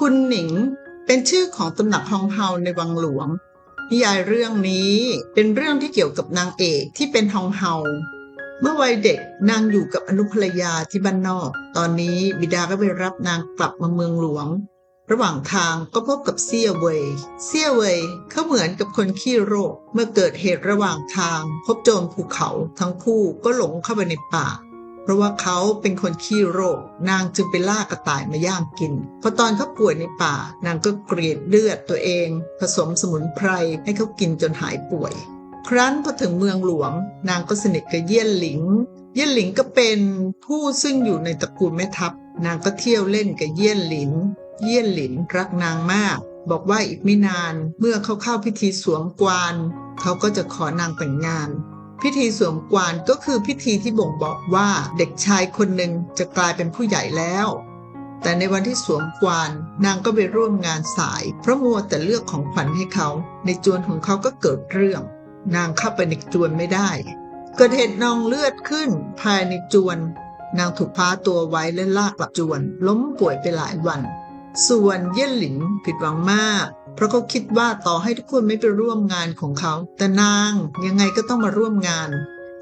คุณหนิงเป็นชื่อของตำหนักฮองเฮาในวังหลวง นิยายเรื่องนี้เป็นเรื่องที่เกี่ยวกับนางเอกที่เป็นฮองเฮา เมื่อวัยเด็กนางอยู่กับอนุภรรยาที่บ้านนอก ตอนนี้บิดาก็ไปรับนางกลับมาเมืองหลวง ระหว่างทางก็พบกับเซี่ยเวย เซี่ยเวยเขาเหมือนกับคนขี้โรค เมื่อเกิดเหตุระหว่างทาง พบโจรภูเขาทั้งคู่ก็หลงเข้าไปในป่า เพราะว่าเขาเป็นคนขี้โรค นางจึงไปล่ากระต่ายมาย่างกิน พอตอนเขาป่วยในป่า นางก็กรีดเลือดตัวเอง ผสมสมุนไพรให้เขากินจนหายป่วย ครั้นพอถึงเมืองหลวง นางก็สนิทกับเยี่ยนหลิง เยี่ยนหลิงก็เป็นผู้ซึ่งอยู่ในตระกูลแม่ทัพ นางก็เที่ยวเล่นกับเยี่ยนหลินเยี่ยนหลินรักนางมาก บอกว่าอีกไม่นาน เมื่อเขาเข้าพิธีสวมกวาน เขาก็จะขอนางแต่งงาน พิธีสวมกวานก็คือพิธีที่บ่งบอกว่าเด็กชายคนหนึ่งจะกลายเป็นผู้ใหญ่แล้ว แต่ในวันที่สวมกวานนางก็ไปร่วมงานสาย เพราะมัวแต่เลือกของขวัญให้เขา ในจวนของเขาก็เกิดเรื่อง นางเข้าไปในจวนไม่ได้เกิดเหตุนองเลือดขึ้นภายในจวน นางถูกพาตัวไว้และลากกลับจวน ล้มป่วยไปหลายวัน ส่วนเย่นหลินผิดหวังมาก เพราะเขาคิดว่าต่อให้ทุกคนไม่ไปร่วมงานของเขา แต่นางยังไงก็ต้องมาร่วมงาน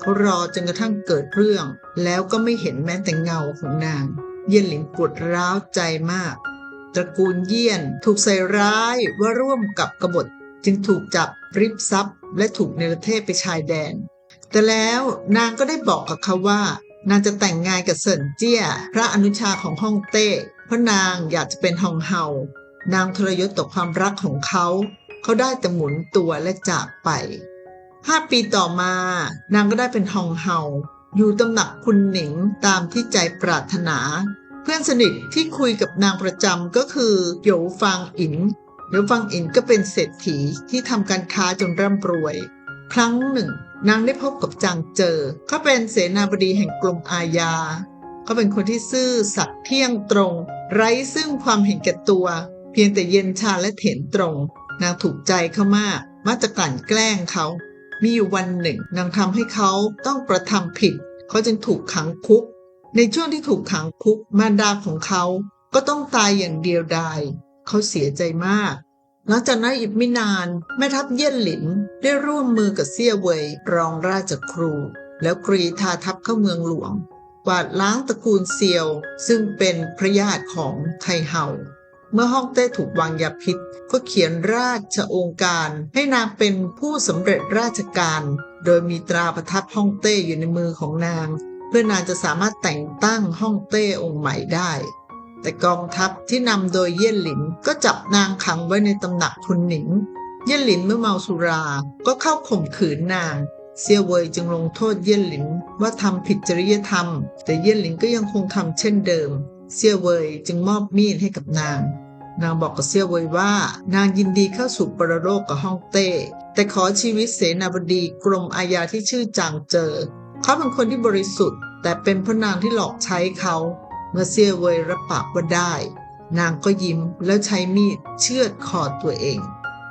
เขารอจนกระทั่งเกิดเรื่อง แล้วก็ไม่เห็นแม้แต่เงาของนาง เย่นหลินปวดร้าวใจมาก ตระกูลเยี่ยนถูกใส่ร้ายว่าร่วมกับกบฏ จึงถูกจับริบทรัพย์ และถูกเนรเทศไปชายแดน แต่แล้วนางก็ได้บอกกับเขาว่านางจะแต่งงานกับเซินเจี้ย พระอนุชาของฮ่องเต้เพราะนางอยากจะเป็นฮองเฮา นางทรยศต่อความรักของเขา เขาได้แต่หมุนตัวและจากไปห้าปีต่อมา นางก็ได้เป็นฮองเฮาอยู่ตำหนักคุณหนิงตามที่ใจปรารถนา เพื่อนสนิทที่คุยกับนางประจำก็คือโหยวฟางอินโหยวฟางอินก็เป็นเศรษฐีที่ทำการค้าจนร่ำรวย ครั้งหนึ่ง นางได้พบกับจางเจอ เขาเป็นเสนาบดีแห่งกรมอาญาเขาเป็นคนที่ซื่อสัตย์เที่ยงตรง ไร้ซึ่งความเห็นแก่ตัว เพียงแต่เย็นชาและเถนตรง นางถูกใจเขามาก มักจะกลั่นแกล้งเขา มีอยู่วันหนึ่ง นางทำให้เขาต้องกระทำผิด เขาจึงถูกขังคุก ในช่วงที่ถูกขังคุกมารดาของเขาก็ต้องตายอย่างเดียวดาย เขาเสียใจมาก หลังจากนั้นอีกไม่นานแม่ทัพเยี่ยนหลินได้ร่วมมือกับเซี่ยเวยรองราชครู แล้วกรีธาทัพเข้าเมืองหลวงกวาดล้างตระกูลเซียว ซึ่งเป็นพระญาติของไทเฮา เมื่อฮ่องเต้ถูกวางยาพิษ ก็เขียนราชองค์การ ให้นางเป็นผู้สำเร็จราชการ โดยมีตราประทับฮ่องเต้อยู่ในมือของนาง เพื่อนางจะสามารถแต่งตั้งฮ่องเต้องค์ใหม่ได้ แต่กองทัพที่นำโดยเย่นหลินก็จับนางขังไว้ในตำหนักคุณหนิง เย่นหลินเมื่อเมาสุรา ก็เข้าข่มขืนนางเซียวเวยจึงลงโทษเยี่ยนหลินว่าทำผิดจริยธรรม แต่เยี่ยนหลินก็ยังคงทำเช่นเดิม เซียวเวยจึงมอบมีดให้กับนาง นางบอกกับเซียวเวยว่า นางยินดีเข้าสู่ปรโลกกับฮ่องเต้ แต่ขอชีวิตเสนาบดีกรมอาญาที่ชื่อจางเจอ เขาเป็นคนที่บริสุทธิ์ แต่เป็นพระนางที่หลอกใช้เขา เมื่อเซียวเวยรับปากว่าได้ นางก็ยิ้มแล้วใช้มีดเชือดคอตัวเอง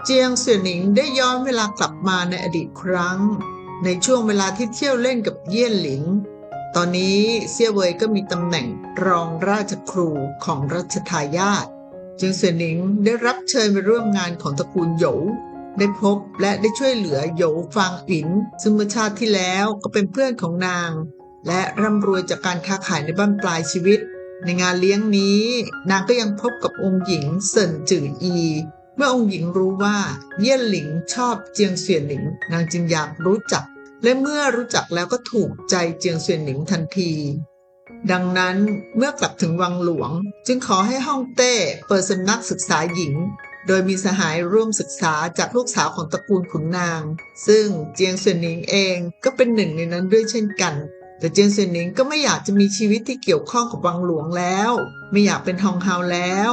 เจียงเสี่ยหนิงได้ย้อนเวลากลับมาในอดีตครั้ง ในช่วงเวลาที่เที่ยวเล่นกับเยี่ยนหลินตอนนี้เซี่ยเวยก็มีตำแหน่งรองราชครูของรัชทายาท จึงเสียหนิงได้รับเชิญไปร่วมงานของตระกูลโหยวได้พบและได้ช่วยเหลือโหยฟางอิน ซึ่งเมื่อชาติที่แล้วก็เป็นเพื่อนของนาง และร่ำรวยจากการค้าขายในบ้านปลายชีวิต ในงานเลี้ยงนี้ นางก็ยังพบกับองค์หญิงเซินจืออี เมื่อองค์หญิงรู้ว่าเยี่ยนหลิงชอบเจียงเสวียนหลิง นางจึงอยากรู้จัก และเมื่อรู้จักแล้วก็ถูกใจเจียงเสวียนหลิงทันที ดังนั้นเมื่อกลับถึงวังหลวง จึงขอให้ฮ่องเต้เปิดสำนักศึกษาหญิง โดยมีสหายร่วมศึกษาจากลูกสาวของตระกูลขุนนาง ซึ่งเจียงเสนิงเองก็เป็นหนึ่งในนั้นด้วยเช่นกัน แต่เจียงเสนิงก็ไม่อยากจะมีชีวิตที่เกี่ยวข้องกับวังหลวงแล้ว ไม่อยากเป็นฮองเฮาแล้ว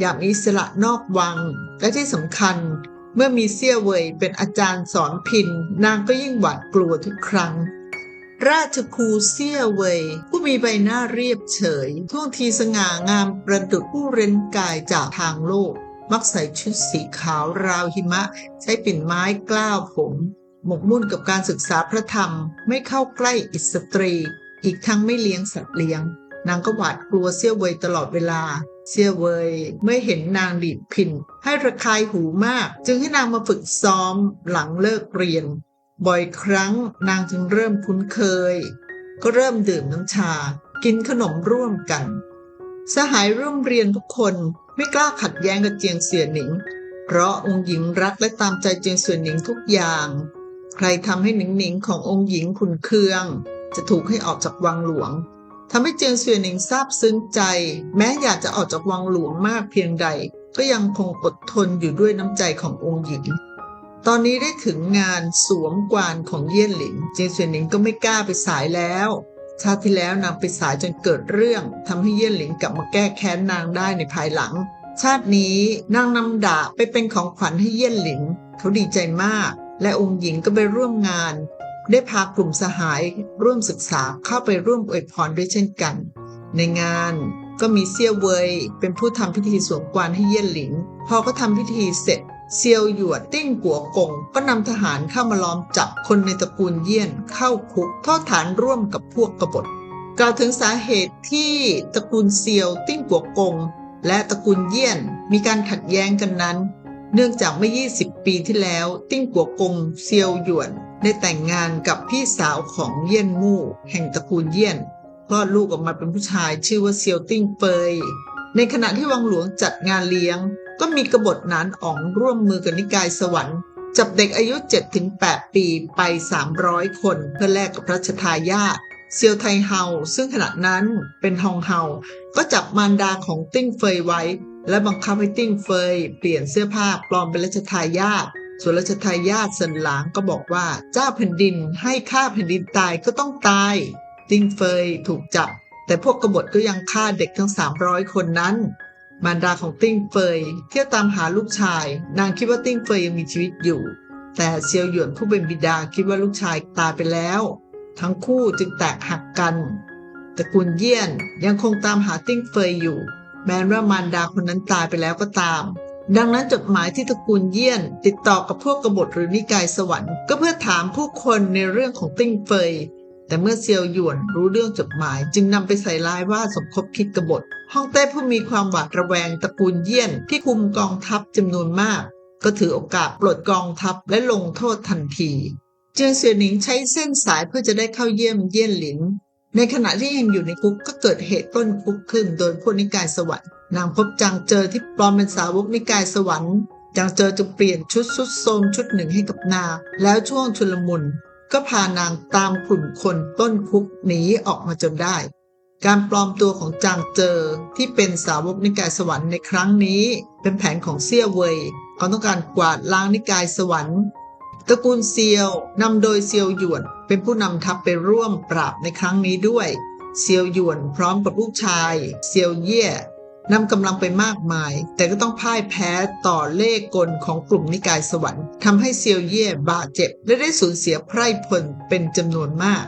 อยากมีอิสระนอกวัง และที่สำคัญ เมื่อมีเซี่ยเวยเป็นอาจารย์สอนพินนางก็ยิ่งหวาดกลัวทุกครั้ง ราชครูเซี่ยเวยผู้มีใบหน้าเรียบเฉย ท่วงทีสง่างามประดุจผู้เร้นกายจากทางโลก มักใส่ชุดสีขาวราวหิมะ ใช้ปิ่นไม้กล้าวผม หมกมุ่นกับการศึกษาพระธรรม ไม่เข้าใกล้อิสตรี อีกทั้งไม่เลี้ยงสัตว์เลี้ยง นางก็หวาดกลัวเซี่ยวเวยตลอดเวลาเซียเวยเมื่อเห็นนางดีดพิน ให้ระคายหูมาก จึงให้นางมาฝึกซ้อมหลังเลิกเรียน บ่อยครั้งนางจึงเริ่มคุ้นเคย ก็เริ่มดื่มน้ำชา กินขนมร่วมกัน สหายร่วมเรียนทุกคนไม่กล้าขัดแย้งกับเจียงเสียหนิง เพราะองค์หญิงรักและตามใจเจียงเสียหนิงทุกอย่าง ใครทำให้หนิงหนิงขององค์หญิงขุนเคือง จะถูกให้ออกจากวังหลวงทำให้เจียงเสียหนิงซาบซึ้งใจ แม้อยากจะออกจากวังหลวงมากเพียงใด ก็ยังคงอดทนอยู่ด้วยน้ำใจขององค์หญิง ตอนนี้ได้ถึงงานสวมกวานของเยี่ยนหลินเจียงเสียนหนิงก็ไม่กล้าไปสายแล้วชาติที่แล้วนางไปสายจนเกิดเรื่องทำให้เยี่ยนหลินกลับมาแก้แค้นนางได้ในภายหลัง ชาตินี้นางนำดาบไปเป็นของขวัญให้เยี่ยนหลินเขาดีใจมาก และองค์หญิงก็ไปร่วมงาน ได้พากลุ่มสหายร่วมศึกษาเข้าไปร่วมอวยพรด้วยเช่นกัน ในงานก็มีเซี่ยวเวยเป็นผู้ทำพิธีสวมกวานให้เยี่ยนหลินพอก็ทำพิธีเสร็จ เซียวหยวนติ้งกัวกงก็นำทหารเข้ามาล้อมจับคนในตระกูลเยี่ยนเข้าคุกโทษฐานร่วมกับพวกกบฏกล่าวถึงสาเหตุที่ตระกูลเซียวติ้งกัวกง และตระกูลเยี่ยนมีการขัดแย้งกันนั้น เนื่องจากเมื่อ 20 ปีที่แล้ว ติ้งกัวกงเซียวหยวนได้แต่งงานกับพี่สาวของเยี่ยนมู่แห่งตระกูลเยี่ยนคลอดลูกออกมาเป็นผู้ชายชื่อว่าเซียวติ้งเฟยในขณะที่วังหลวงจัดงานเลี้ยง ก็มีกบฏนานอ๋องร่วมมือกับนิกายสวรรค์จับเด็กอายุ 7-8 ปีไป 300 คนเพื่อแลกกับรัชทายาทเซียวไทเฮาซึ่งขณะนั้นเป็นฮองเฮาก็จับมารดาของติ้งเฟยไว้ และบังคับให้ติ้งเฟย เปลี่ยนเสื้อผ้าปลอมเป็นรัชทายาทส่วนรัชทายาทเซินหลางก็บอกว่าเจ้าแผ่นดินให้ข้าแผ่นดินตายก็ต้องตาย ติ้งเฟยถูกจับ แต่พวกกบฏก็ยังฆ่าเด็กทั้ง 300 คนนั้น มารดาของติ้งเฟยเที่ยวตามหาลูกชาย นางคิดว่าติ้งเฟยยังมีชีวิตอยู่ แต่เซียวหยวนผู้เป็นบิดาคิดว่าลูกชายตายไปแล้ว ทั้งคู่จึงแตกหักกันตระกูลเยี่ยนยังคงตามหาติ้งเฟยอยู่ แม้ว่ามารดาคนนั้นตายไปแล้วก็ตาม ดังนั้นจดหมายที่ตระกูลเยี่ยน ติดต่อกับพวกกบฏหรือนิกายสวรรค์ ก็เพื่อถามผู้คนในเรื่องของติ้งเฟย แต่เมื่อเซียวหยวนรู้เรื่องจดหมาย จึงนำไปใส่ร้ายว่าสมคบคิดกบฏฮ่องเต้ผู้มีความหวาดระแวงตระกูลเยี่ยนที่คุมกองทัพจำนวนมาก ก็ถือโอกาสปลดกองทัพและลงโทษทันทีเจียงเสี่ยหนิงใช้เส้นสายเพื่อจะได้เข้าเยี่ยมเยี่ยนหลิน ในขณะที่ยังอยู่ในคุกก็เกิดเหตุปล้นคุกขึ้นโดยพวกนิกายสวรรค์นางพบจางเจอที่ปลอมเป็นสาวกนิกายสวรรค์จางเจอจึงเปลี่ยนชุดสุดโทมชุดหนึ่งให้กับนางแล้วช่วงชุลมุน ก็พานางตามกลุ่มคนต้นคุกหนีออกมาจนได้ การปลอมตัวของจางเจอที่เป็นสาวกนิกายสวรรค์ในครั้งนี้ เป็นแผนของเซี่ยเวยเขาต้องการกวาดล้างนิกายสวรรค์ตระกูลเซียวนำโดยเซียวหยวน เป็นผู้นำทัพไปร่วมปราบในครั้งนี้ด้วย เซียวหยวนพร้อมกับลูกชาย เซียวเย่ นำกำลังไปมากมาย แต่ก็ต้องพ่ายแพ้ต่อเล่กลของกลุ่มนิกายสวรรค์ทำให้เซียวเย่บาดเจ็บ และได้สูญเสียไพร่พลเป็นจำนวนมาก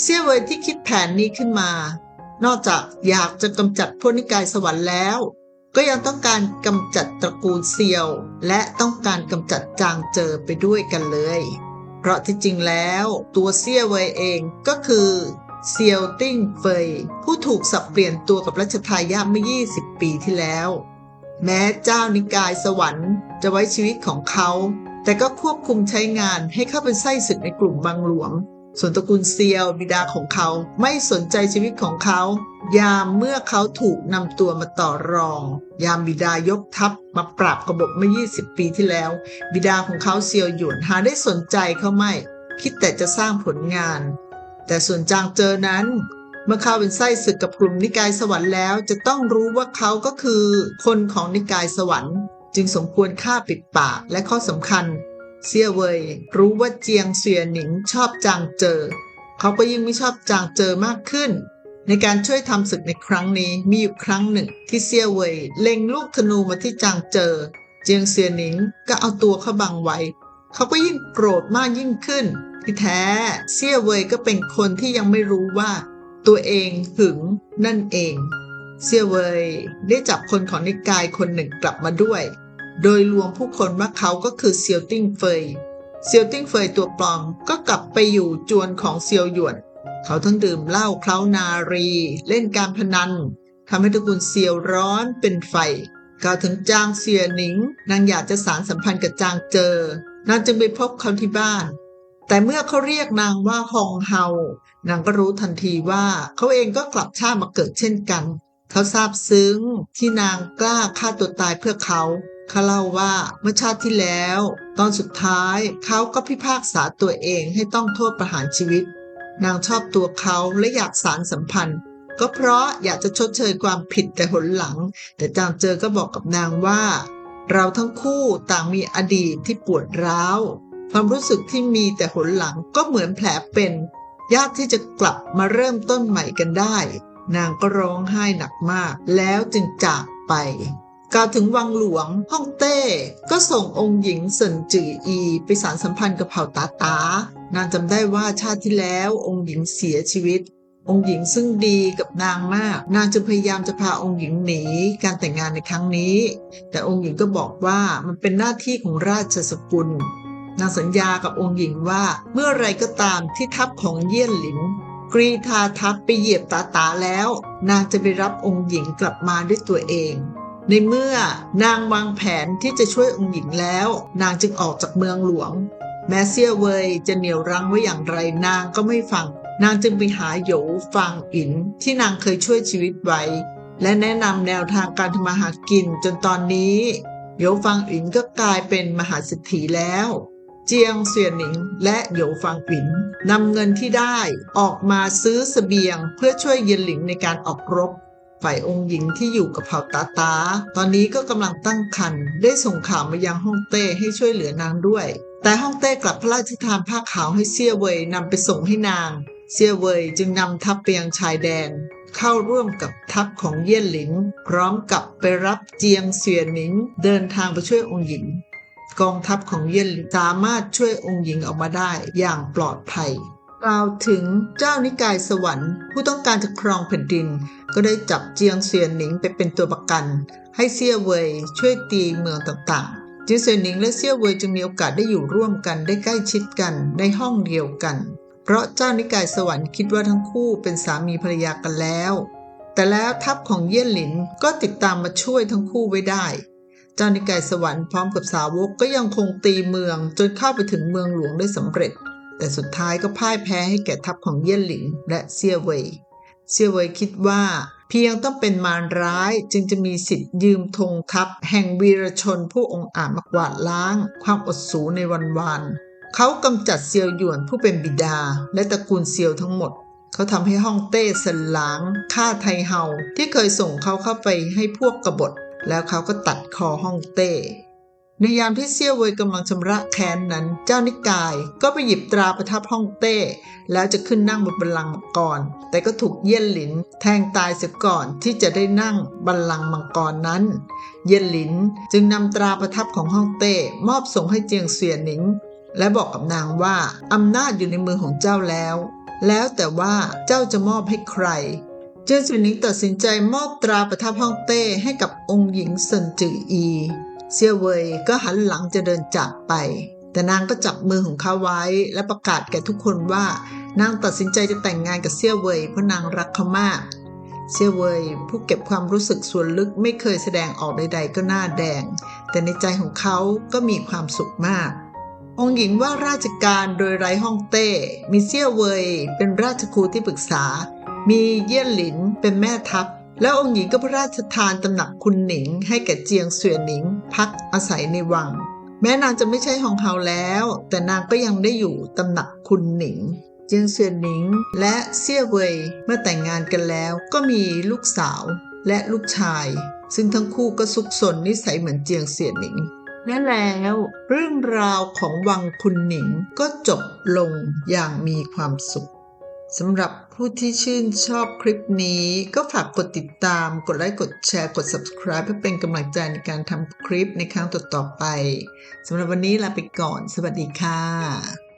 เซี่ยเวยที่คิดแผนนี้ขึ้นมา นอกจากอยากจะกำจัดพวกนิกายสวรรค์แล้ว ก็ยังต้องการกำจัดตระกูลเซียว และต้องการกำจัดจางเจอไปด้วยกันเลย เพราะที่จริงแล้ว ตัวเซี่ยเวยเองก็คือ เซียวติ้งเฟยผู้ถูกสับเปลี่ยนตัวกับรัชทายาทเมื่อ 20 ปีที่แล้ว แม้เจ้านิกายสวรรค์จะไว้ชีวิตของเขา แต่ก็ควบคุมใช้งานให้เข้าเป็นไส้ศึกในกลุ่มบางหลวง ส่วนตระกูลเซียวบิดาของเขาไม่สนใจชีวิตของเขา ยามเมื่อเขาถูกนำตัวมาต่อรอง ยามบิดายกทัพมาปราบกบฏเมื่อ 20 ปีที่แล้ว บิดาของเขาเซียวหยวนหาได้สนใจเขาไม่ คิดแต่จะสร้างผลงาน แต่ส่วนจางเจอนั้น เมื่อเข้าเป็นไส้ศึกกับกลุ่มนิกายสวรรค์แล้ว จะต้องรู้ว่าเขาก็คือคนของนิกายสวรรค์ จึงสมควรฆ่าปิดปากและข้อสำคัญ เซียเวยรู้ว่าเจียงเสวียหนิงชอบจางเจอ เขาก็ยิ่งไม่ชอบจางเจอมากขึ้นในการช่วยทำศึกในครั้งนี้มีอยู่ครั้งหนึ่งที่เซียเวยเล็งลูกธนูมาที่จางเจอ เจียงเสวียหนิงก็เอาตัวเขาบังไว้ เขาก็ยิ่งโกรธมากยิ่งขึ้น ที่แท้เซี่ยเวยก็เป็นคนที่ยังไม่รู้ว่า ตัวเองหึงนั่นเอง เซี่ยเวยได้จับคนของนิกายคนหนึ่งกลับมาด้วย โดยรวมผู้คนว่าเขาก็คือเซียวติ้งเฟยเซียวติ้งเฟยตัวปลอมก็กลับไปอยู่จวนของเซียวหยวน เขาทั้งดื่มเหล้าเคล้านารี เล่นการพนันทำให้ตระกูลเซียวร้อนเป็นไฟกล่าวถึงจางเสียหนิง นางอยากจะสารสัมพันธ์กับจางเจอ นางจึงไปพบเขาที่บ้าน แต่เมื่อเขาเรียกนางว่าฮองเฮา นางก็รู้ทันทีว่าเขาเองก็กลับชาติมาเกิดเช่นกัน เขาซาบซึ้งที่นางกล้าฆ่าตัวตายเพื่อเขาเขาเล่าว่าเมื่อชาติที่แล้ว ตอนสุดท้ายเขาก็พิพากษาตัวเองให้ต้องโทษประหารชีวิต นางชอบตัวเขาและอยากสารสัมพันธ์ ก็เพราะอยากจะชดเชยความผิดแต่หนหลัง แต่จางเจอก็บอกกับนางว่า เราทั้งคู่ต่างมีอดีตที่ปวดร้าว ความรู้สึกที่มีแต่หนหลังก็เหมือนแผลเป็น ยากที่จะกลับมาเริ่มต้นใหม่กันได้ นางก็ร้องไห้หนักมาก แล้วจึงจากไปกล่าวถึงวังหลวงฮ่องเต้ ก็ส่งองค์หญิงเซินจืออีไปสารสัมพันธ์กับเผ่าตาตานางจำได้ว่าชาติที่แล้วองค์หญิงเสียชีวิต องค์หญิงซึ่งดีกับนางมาก นางจึงพยายามจะพาองค์หญิงหนีการแต่งงานในครั้งนี้ แต่องค์หญิงก็บอกว่ามันเป็นหน้าที่ของราชสกุล นางสัญญากับองค์หญิงว่า เมื่อไรก็ตามที่ทัพของเยี่ยนหลินกรีธาทัพไปเหยียบตาตาแล้ว นางจะไปรับองค์หญิงกลับมาด้วยตัวเอง ในเมื่อนางวางแผนที่จะช่วยองค์หญิงแล้ว นางจึงออกจากเมืองหลวง แม้เซี่ยเวยจะเหนี่ยวรั้งไว้อย่างไรนางก็ไม่ฟัง นางจึงไปหาโหยฟางอินที่นางเคยช่วยชีวิตไว้ และแนะนำแนวทางการทำมาหากินจนตอนนี้โยฟางอินก็กลายเป็นมหาเศรษฐีแล้ว เจียงเสียหนิงและหยฟางอินนำเงินที่ได้ออกมาซื้อเสบียงเพื่อช่วยเย็นหลิงในการออกรบ ฝ่ายองค์หญิงที่อยู่กับเผ่าตาตา ตอนนี้ก็กำลังตั้งครรภ์ได้ส่งข่าวมายังฮ่องเต้ให้ช่วยเหลือนางด้วย แต่ฮ่องเต้กลับพระราชทานผ้าขาวให้เซี่ยเวยนำไปส่งให้นาง เซี่ยเวยจึงนำทัพไปยังชายแดนเข้าร่วมกับทัพของเยี่ยนหลิง พร้อมกับไปรับเจียงเสียหนิง เดินทางไปช่วยองค์หญิง กองทัพของเยนหลิสามารถช่วยองค์หญิงออกมาได้อย่างปลอดภัยกล่าวถึงเจ้านิกายสวรรค์ผู้ต้องการจะครองแผ่นดิน ก็ได้จับเจียงเสียนหนิงไปเป็นตัวประกัน ให้เซี่ยเวยช่วยตีเมืองต่างๆ เจียงเสียนหนิงและเซี่ยเวยจึงมีโอกาสได้อยู่ร่วมกันได้ใกล้ชิดกันในห้องเดียวกัน เพราะเจ้านิกายสวรรค์คิดว่าทั้งคู่เป็นสามีภรรยากันแล้ว แต่แล้วทัพของเยี่ยนหลินก็ติดตามมาช่วยทั้งคู่ไว้ได้ จ้านิกายสวรรค์พร้อมกับสาวกก็ยังคงตีเมืองจนเข้าไปถึงเมืองหลวงได้สำเร็จ แต่สุดท้ายก็พ่ายแพ้ให้แก่ทัพของเยี่ยนหลินและเซี่ยเว่ยเซี่ยเว่ยคิดว่าเพียงต้องเป็นมารร้ายจึงจะมีสิทธิ์ยืมธงทัพแห่งวีรชนผู้องอาจมากวาดล้าง ความอดสูในวันวานเขากำจัดเซียวหยวนผู้เป็นบิดา และตระกูลเซียวทั้งหมด เขาทำให้ฮ่องเต้สนหลางฆ่าไทเฮาที่เคยส่งเขาเข้าไปให้พวกกบฏ แล้วเขาก็ตัดคอฮ่องเต้ ในยามที่เซียวเวยกำลังชำระแค้นนั้น เจ้านิกายก็ไปหยิบตราประทับฮ่องเต้ แล้วจะขึ้นนั่งบนบัลลังก์มังกรแต่ก็ถูกเยี่ยนหลินแทงตายเสียก่อนที่จะได้นั่งบัลลังก์มังกรนั้น เยี่ยนหลินจึงนำตราประทับของฮ่องเต้ มอบส่งให้เจียงเสียหนิง และบอกกับนางว่าอำนาจอยู่ในมือของเจ้าแล้ว แล้วแต่ว่าเจ้าจะมอบให้ใคร จียงเสียหนิงตัดสินใจมอบตราประทับฮ่องเต้ให้กับองค์หญิงเซินจืออี เซี่ยวเวยก็หันหลังจะเดินจากไป แต่นางก็จับมือของเขาไว้และประกาศแก่ทุกคนว่านางตัดสินใจจะแต่งงานกับเซี่ยวเวยเพราะนางรักเขามาก เซี่ยวเวยผู้เก็บความรู้สึกส่วนลึกไม่เคยแสดงออกใด ๆ ก็หน้าแดง แต่ในใจของเขาก็มีความสุขมากองค์หญิงว่าราชการโดยไร้ฮ่องเต้ มีเซี่ยวเวยเป็นราชครูที่ปรึกษา มีเยี่ยนหลินเป็นแม่ทัพ แล้วองค์หญิงก็พระราชทานตำหนักคุณหนิง ให้แก่เจียงเสวียนหนิง พักอาศัยในวัง แม้นางจะไม่ใช่ฮองเฮาแล้ว แต่นางก็ยังได้อยู่ตำหนักคุณหนิงเจียงเสวียนหนิง และเซี่ยเวยเมื่อแต่งงานกันแล้วก็มีลูกสาวและลูกชาย ซึ่งทั้งคู่ก็ซุกซนนิสัยเหมือนเจียงเสวียนหนิงและแล้วเรื่องราวของวังคุณหนิงก็จบลงอย่างมีความสุข สำหรับผู้ที่ชื่นชอบคลิปนี้ ก็ฝากกดติดตาม กดไลค์ กดแชร์ กด subscribe เพื่อเป็นกำลังใจในการทำคลิปในครั้งต่อๆไป สำหรับวันนี้ลาไปก่อน สวัสดีค่ะ